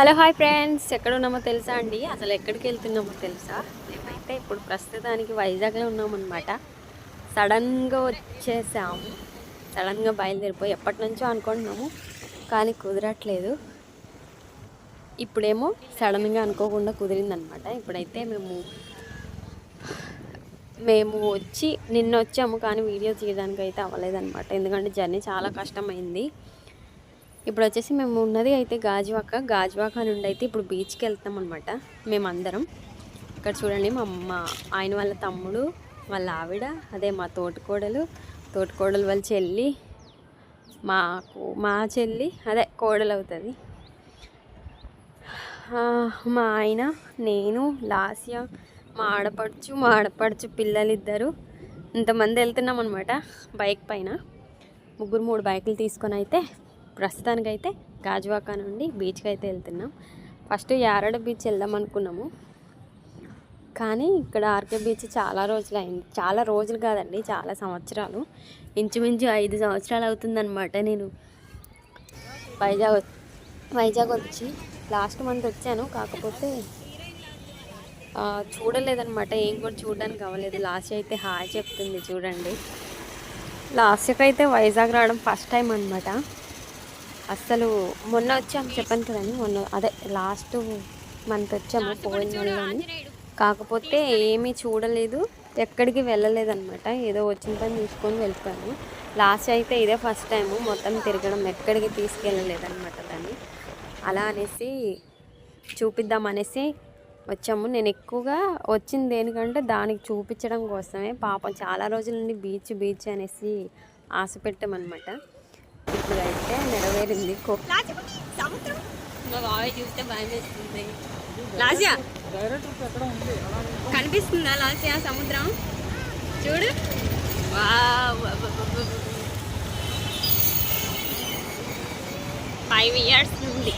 Hello hi friends. ఎక్కడ ఉన్నామో తెలుసా అండి? అసలు ఎక్కడికి వెళ్తున్నామో తెలుసా? మేమైతే ఇప్పుడు ప్రస్తుతానికి వైజాగ్లో ఉన్నామన్నమాట. సడన్గా వచ్చేసాము. సడన్గా బయలుదేరిపోయి ఎప్పటి నుంచో అనుకుంటున్నాము కానీ కుదరట్లేదు. ఇప్పుడేమో సడన్గా అనుకోకుండా కుదిరిందనమాట ఇప్పుడైతే మేము మేము వచ్చి నిన్న వచ్చాము కానీ వీడియో తీయడానికి అయితే అవ్వలేదన్నమాట. ఎందుకంటే జర్నీ చాలా కష్టమైంది. ఇప్పుడు వచ్చేసి మేము ఉన్నది అయితే గాజువాక. గాజువాక నుండి అయితే ఇప్పుడు బీచ్కి వెళ్తాం అనమాట మేమందరం. ఇక్కడ చూడండి మా అమ్మ ఆయన వాళ్ళ తమ్ముడు వాళ్ళ ఆవిడ అదే మా తోటకోడలు. తోటకోడలు వాళ్ళ చెల్లి మాకు మా చెల్లి అదే కోడలు అవుతుంది మా ఆయన నేను లాస్య మా ఆడపడుచు మా ఆడపడుచు పిల్లలిద్దరు ఇంతమంది వెళ్తున్నాం అనమాట బైక్ పైన. ముగ్గురు మూడు బైకులు తీసుకొని అయితే ప్రస్తుతానికైతే గాజువాకా నుండి బీచ్కి అయితే వెళ్తున్నాం. ఫస్ట్ యారడ బీచ్ వెళ్దాం అనుకున్నాము. కానీ ఇక్కడ ఆర్కే బీచ్ చాలా రోజులు అయింది చాలా రోజులు కాదండి చాలా సంవత్సరాలు. ఇంచుమించు ఐదు సంవత్సరాలు అవుతుందన్నమాట నేను వైజాగ్ వైజాగ్ వచ్చి. లాస్ట్ మంత్ వచ్చాను. కాకపోతే చూడలేదన్నమాట. ఏం కూడా చూడడానికి అవ్వలేదు. లాస్ట్ అయితే హాయ్ చెప్తుంది చూడండి. లాస్ట్కి అయితే వైజాగ్ రావడం ఫస్ట్ టైం అనమాట అస్సలు మొన్న వచ్చాము చెప్పాను కదండి మొన్న అదే లాస్ట్ మంత్ వచ్చాము పోయిన నెలని కాకపోతే ఏమీ చూడలేదు ఎక్కడికి వెళ్ళలేదన్నమాట ఏదో వచ్చిన పని చూసుకొని వెళ్ళిపోయాను లాస్ట్ అయితే ఇదే ఫస్ట్ టైము మొత్తం తిరగడం ఎక్కడికి తీసుకెళ్ళలేదన్నమాట దాన్ని. అలా అనేసి చూపిద్దాం అనేసి వచ్చాము. నేను ఎక్కువగా వచ్చింది దేనికంటే దానికి చూపించడం కోసమే. పాపం చాలా రోజుల నుండి బీచ్ బీచ్ అనేసి ఆశ పెట్టామన్నమాట. ఇప్పుడు అయితే నెరవేరింది చూస్తే భయం వేస్తుంది. లాస్యా. కనిపిస్తుందా లాస్యా సముద్రం? చూడు. ఫైవ్ ఇయర్స్ నుండి.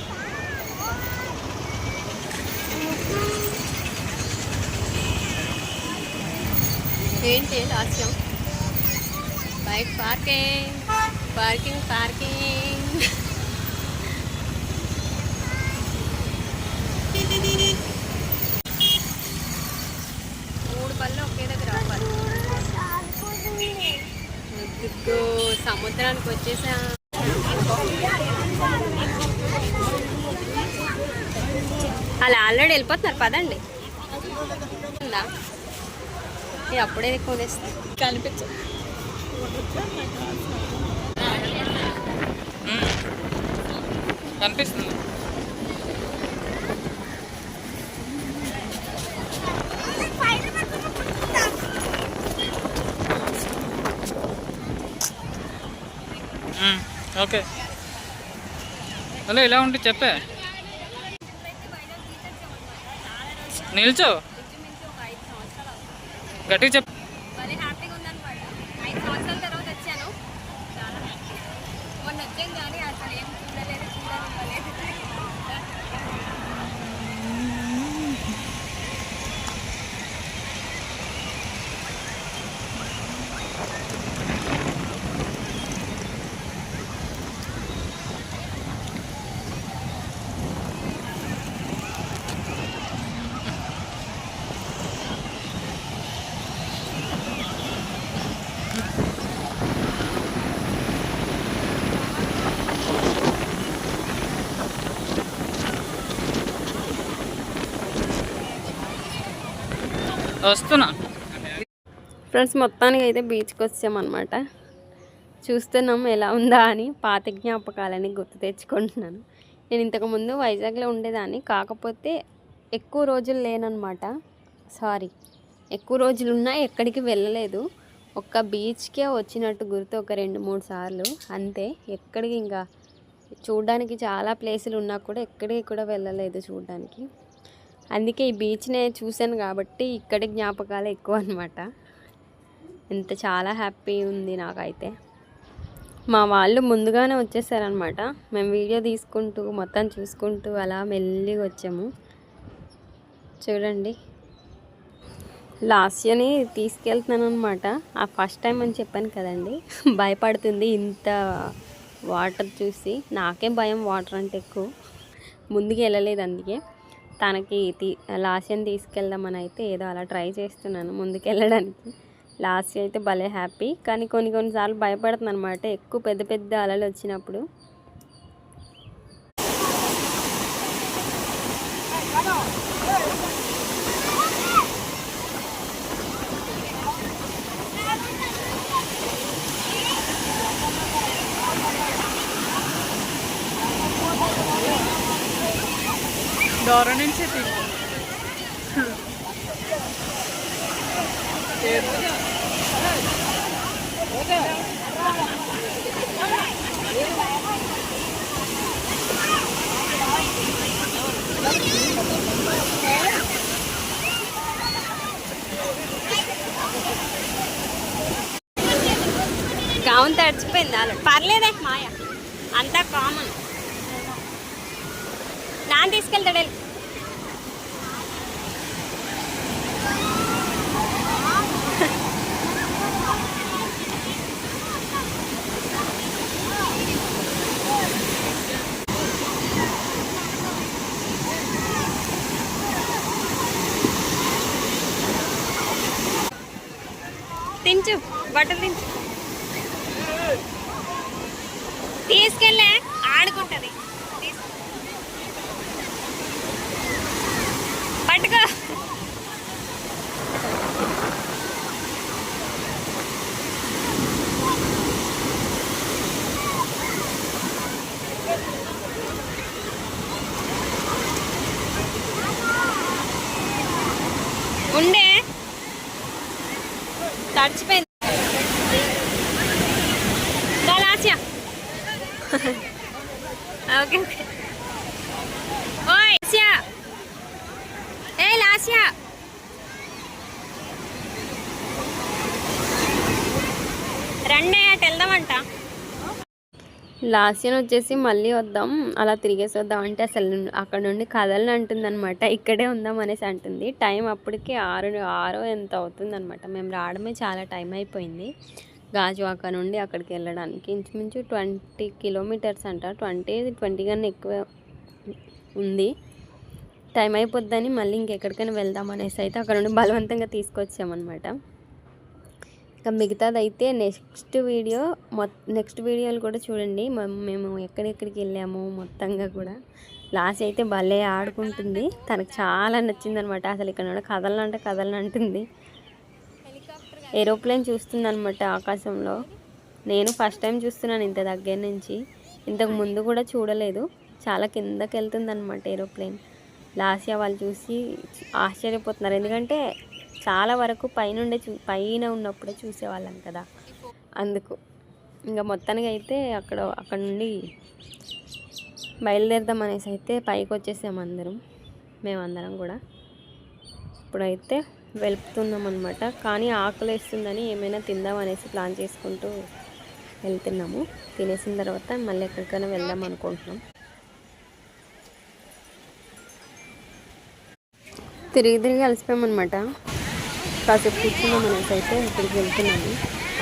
ఏంటి లాస్యం? Bike parking. పార్కింగ్ పార్కింగ్ మూడు పళ్ళు ఒకే దగ్గర అవ్వాలి సముద్రానికి వచ్చేసా. అలా ఆల్రెడీ వెళ్ళిపోతున్నారు పదండి. ఉందా? ఇది అప్పుడే కొనేస్తుంది కనిపించదు. కనిపిస్తుంది. ఓకే. హలో ఇలా ఉంటే చెప్పే. నిల్చో. గట్టిగా చెప్పు భలే హ్యాపీగా ఉందన్నమాట ఐదు సంవత్సరాల తర్వాత వచ్చాను చాలా హ్యాపీ మొన్న వచ్చాను కానీ అసలు ఏం చూడలేదు చూడలేదు వస్తున్నా. ఫ్రెండ్స్ మొత్తానికి అయితే బీచ్కి వచ్చామన్నమాట. చూస్తున్నాం ఎలా ఉందా అని పాత జ్ఞాపకాలని గుర్తు తెచ్చుకుంటున్నాను. నేను ఇంతకుముందు వైజాగ్లో ఉండేదాన్ని కాకపోతే ఎక్కువ రోజులు లేనన్నమాట. సారీ ఎక్కువ రోజులు ఉన్నా ఎక్కడికి వెళ్ళలేదు. ఒక్క బీచ్కే వచ్చినట్టు గుర్తు ఒక రెండు మూడు సార్లు. అంతే. ఎక్కడికి ఇంకా చూడడానికి చాలా ప్లేసులు ఉన్నా కూడా ఎక్కడికి కూడా వెళ్ళలేదు చూడడానికి. అందుకే ఈ బీచ్నే చూశాను కాబట్టి ఇక్కడ జ్ఞాపకాలు ఎక్కువ అనమాట ఎంత చాలా హ్యాపీ ఉంది నాకైతే. మా వాళ్ళు ముందుగానే వచ్చేసారనమాట మేము వీడియో తీసుకుంటూ మొత్తం చూసుకుంటూ అలా మెల్లిగా వచ్చాము. చూడండి. లాస్యని తీసుకెళ్తున్నాను అనమాట ఆ ఫస్ట్ టైం అని చెప్పాను కదండి. భయపడుతుంది ఇంత వాటర్ చూసి. నాకే భయం వాటర్ అంటే ఎక్కువ. ముందుకు వెళ్ళలేదు అందుకే. తనకి తీ లాస్యని తీసుకెళ్దామని అయితే ఏదో అలా ట్రై చేస్తున్నాను ముందుకెళ్ళడానికి. లాస్ట్ అయితే భలే హ్యాపీ. కానీ కొన్ని కొన్నిసార్లు భయపడుతుంది అనమాట ఎక్కువ పెద్ద పెద్ద అలలు వచ్చినప్పుడు డోర నుంచి తీ. గౌన్ తడిచిపోయింది అలా పర్లేదే మాయ. అంతా కామన్ నాన్న తీసుకెళ్తాడు తించు బట్టలు తించు. తీసుకెళ్ళే ఆడుకుంటది. పట్టుకో. ఉండే. తడిచిపోయింది. ఓకే ఓకే ఓయ్ లాస్యా ఏ అటు వెళ్దామంట వచ్చేసి మళ్ళీ వద్దాం అలా తిరిగేసి వద్దాం అంటే అసలు అక్కడ నుండి కదలని అంటుందన్నమాట. ఇక్కడే ఉందాం అనేసి అంటుంది. టైం అప్పటికి ఆరు ఆరో ఎంత అవుతుందన్నమాట. మేము రావడమే చాలా టైం అయిపోయింది. గాజువాక నుండి అక్కడికి వెళ్ళడానికి ఇంచుమించు ట్వంటీ కిలోమీటర్స్ అంట. ట్వంటీ ట్వంటీ కన్నా ఎక్కువ ఉంది. టైం అయిపోద్దని మళ్ళీ ఇంకెక్కడికైనా వెళ్దాం అనేసి అయితే అక్కడ నుండి బలవంతంగా తీసుకొచ్చామన్నమాట. ఇంకా మిగతాది అయితే నెక్స్ట్ వీడియో మొ నెక్స్ట్ వీడియోలు కూడా చూడండి. మేము ఎక్కడెక్కడికి వెళ్ళాము మొత్తంగా కూడా. లాస్ట్ అయితే భలే ఆడుకుంటుంది. తనకు చాలా నచ్చిందనమాట అసలు ఇక్కడ నుండి కదలంటే కదలని అంటుంది ఏరోప్లేన్ చూస్తుంది అనమాట ఆకాశంలో. నేను ఫస్ట్ టైం చూస్తున్నాను ఇంత దగ్గర నుంచి. ఇంతకు ముందు కూడా చూడలేదు. చాలా కిందకి వెళ్తుంది అనమాట ఏరోప్లేన్. లాస్యా వాళ్ళు చూసి ఆశ్చర్యపోతున్నారు. ఎందుకంటే చాలా వరకు పైనుండే చూ పైన ఉన్నప్పుడే చూసేవాళ్ళం కదా. అందుకు ఇంకా మొత్తానికి అయితే అక్కడ అక్కడ నుండి బయలుదేరదాం అనేసి అయితే పైకి వచ్చేసాం అందరం. మేమందరం కూడా. ఇప్పుడైతే వెలుపుతున్నాం అనమాట కానీ ఆకలి వేస్తుందని ఏమైనా తిందాం అనేసి ప్లాన్ చేసుకుంటూ వెళ్తున్నాము. తినేసిన తర్వాత మళ్ళీ ఎక్కడికైనా వెళ్దాం అనుకుంటున్నాం. తిరిగి తిరిగి అలసిపోయామన్నమాట కాసేపు కూర్చున్నాం అనేసి అయితే ఇక్కడికి వెళ్తున్నాము.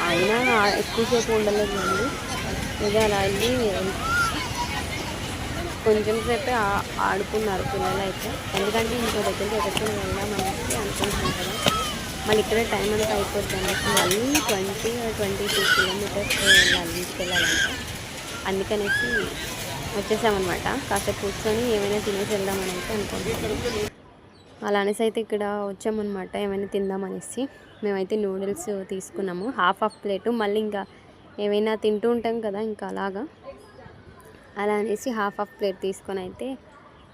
అయినా ఎక్కువసేపు ఉండలేదు అండి. ఇదే అలా వెళ్ళి కొంచెం సేపే ఆడుకున్నారు పిల్లలు అయితే. ఎందుకంటే ఇంకో దగ్గరికి ఎక్కడికి వెళ్దాం అనేసి అనుకుంటున్నాం కదా. మళ్ళీ ఇక్కడే టైం అంతా అయిపోతుంది మళ్ళీ ట్వంటీ ట్వంటీ టూ కిలోమీటర్స్ వెళ్ళాలి ఇంటికి వెళ్ళాలంట అందుకనేసి వచ్చేసామన్నమాట. కాసేపు కూర్చొని ఏమైనా తినేసి వెళ్దామని అయితే అనుకుంటున్నాను అలా అనేసి అయితే ఇక్కడ వచ్చామన్నమాట. ఏమైనా తిందామనేసి మేమైతే నూడిల్స్ తీసుకున్నాము. Half half plate. మళ్ళీ ఇంకా ఏమైనా తింటూ ఉంటాం కదా ఇంకా అలాగా. అలా అనేసి హాఫ్ హాఫ్ ప్లేట్ తీసుకొని అయితే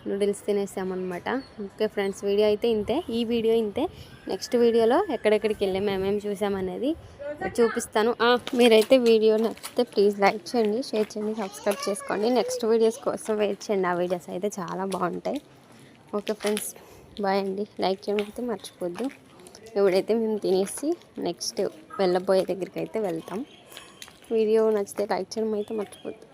నూడిల్స్ తినేసామన్నమాట. ఓకే ఫ్రెండ్స్ వీడియో అయితే ఇంతే. ఈ వీడియో ఇంతే. నెక్స్ట్ వీడియోలో ఎక్కడెక్కడికి వెళ్ళి మేమేం చూసామనేది చూపిస్తాను. మీరైతే వీడియో నచ్చితే ప్లీజ్ లైక్ చేయండి షేర్ చేయండి సబ్స్క్రైబ్ చేసుకోండి. నెక్స్ట్ వీడియోస్ కోసం వెయిట్ చేయండి. ఆ వీడియోస్ అయితే చాలా బాగుంటాయి. Okay friends. బాయ్ అండి. లైక్ చేయడం అయితే మర్చిపోద్దు. ఇప్పుడైతే మేము తినేసి నెక్స్ట్ వెళ్ళబోయే దగ్గరికి అయితే వెళ్తాం. వీడియో నచ్చితే లైక్ చేయడం అయితే మర్చిపోద్దు.